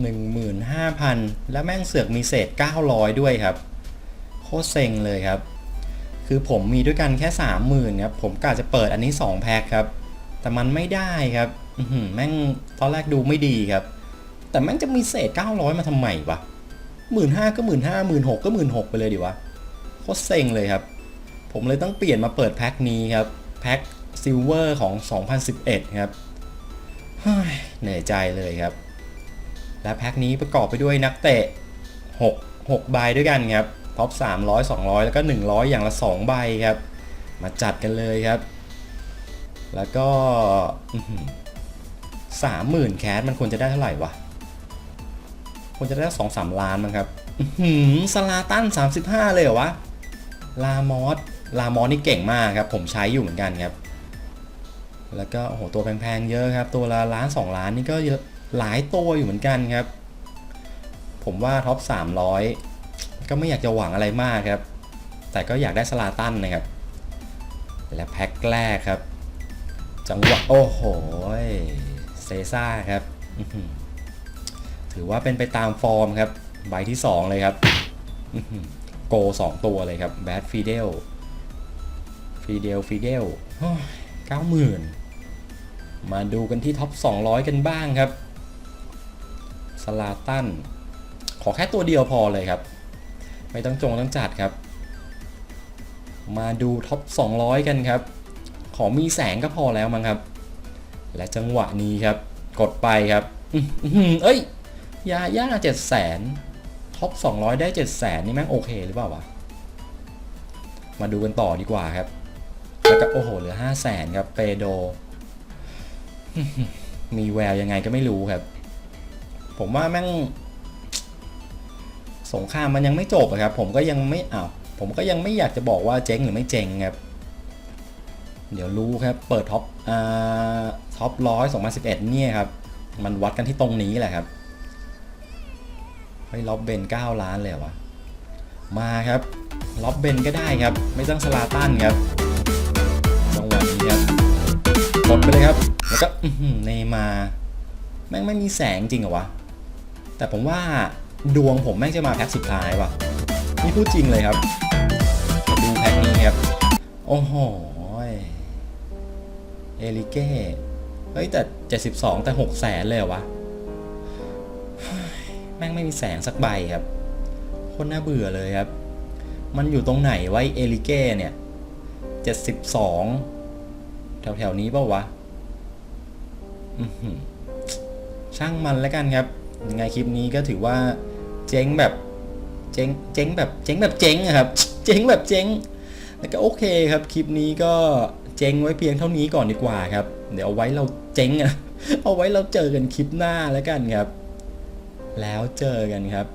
หนึ่งหมื่นห้าพันแล้วแม่งเสือกมีเศษเก้าร้อยด้วยครับ โคตรเซ็งเลยครับ คือผมมีด้วยกันแค่สามหมื่นครับผมกะจะเปิดอันนี้สองแพ็คครับ แต่มันไม่ได้ครับแม่งตอนแรกดูไม่ดีครับ แต่แม่งจะมีเศษ 900 มาทำไมวะหมื่นห้าก็หมื่นห้าหมื่นหกก็หมื่นหกไปเลยดิวะโคตรเซ็งเลยครับ ผมเลยต้องเปลี่ยนมาเปิดแพ็คนี้ครับ แพ็คซิลเวอร์ของ 2011 ครับเฮ้ย เหนื่อยใจเลยครับ และแพ็คนี้ประกอบไปด้วยนักเตะ 6 6 ใบด้วยกันครับท็อป300 200 แล้วก็ 100 อย่างละ 2 ใบครับ มาจัดกันเลยครับ แล้วก็สามหมื่นแคสมันควรจะได้เท่าไหร่วะควรจะได้สองสามล้านมั้งครับหือสลาตัน 35 เลยเหรอวะ ลามอส ลามอสนี่เก่งมากครับ ผมใช้อยู่เหมือนกันครับ แล้วก็โอ้โหตัวแพงๆเยอะครับ ตัวละล้านสองล้านนี่ก็หลายตัวอยู่เหมือนกันครับ ผมว่าท็อป300 ก็ไม่อยากจะหวังอะไรมากครับ แต่ก็อยากได้สลาตันนะครับ และแพ็คแรกครับ จังหวะโอ้โหเซซ่าครับ ถือว่าเป็นไปตามฟอร์มครับ ใบที่ 2 เลยครับ โกสองตัวเลยครับแบดฟีเดลฟีเดลฟีเดลเก้าหมื่น มาดูกันที่ท็อป 200 กันบ้างครับสลาตัน ขอแค่ตัวเดียวพอเลยครับ ไม่ต้องจงต้องจัดครับ มาดูท็อป 200 กันครับ ขอมีแสงก็พอแล้วมั้งครับ และจังหวะนี้ครับ กดไปครับเอ้ย ยาย่าเจ็ดแสนท็อป 200 ได้7 0 0แสนนี่แม่งโอเคหรือเปล่าวะ มาดูกันต่อดีกว่าครับ แล้วก็โอ้โหเหลือ5 0 0แสนครับเปโด มีแววยังไงก็ไม่รู้ครับ ผมว่าแม่ง สงครามมันยังไม่จบอะครับ ผมก็ยังไม่อ้าวผมก็ยังไม่อยากจะบอกว่าเจ๊งหรือไม่เจ๊งครับ เดี๋ยวรู้ครับ เปิดท็อปอ่าท็อปร้อยสองพันสิบเอ็ดเนี่ยครับ มันวัดกันที่ตรงนี้แหละครับเฮ้ล็อบเบนเก้าล้านเลยวะมาครับล็อบเบนก็ได้ครับ ไม่ต้องสลาตันครับจังหวะนี้ครับกดไปเลยครับ แล้วก็เนมาแม่งไม่มีแสงจริงเหรอวะ แต่ผมว่าดวงผมแม่งจะมาแพ็คสุดท้ายว่ะนี่พูดจริงเลยครับ ดูแพ็คนี้ครับ โอ้โหเอลิเก้ เฮ้ยแต่ 72 แต่ 6 แสนเลยเหรอวะ แม่งไม่มีแสงสักใบครับ คนน่าเบื่อเลยครับ มันอยู่ตรงไหนไว้เอลิเก้เนี่ย 72 แถวๆนี้เปล่าวะ ช่างมันแล้วกันครับยังไงคลิปนี้ก็ถือว่าเจ๊งแบบเจ๊งเจ๊งแบบเจ๊งแบบเจ๊งอะครับ เจ๊งแบบเจ๊งแล้วก็โอเคครับคลิปนี้ก็เจ๊งไว้เพียงเท่านี้ก่อนดีกว่าครับ เดี๋ยวเอาไว้เราเจ๊งอะเอาไว้เราเจอกันคลิปหน้าแล้วกันครับ แล้วเจอกันครับ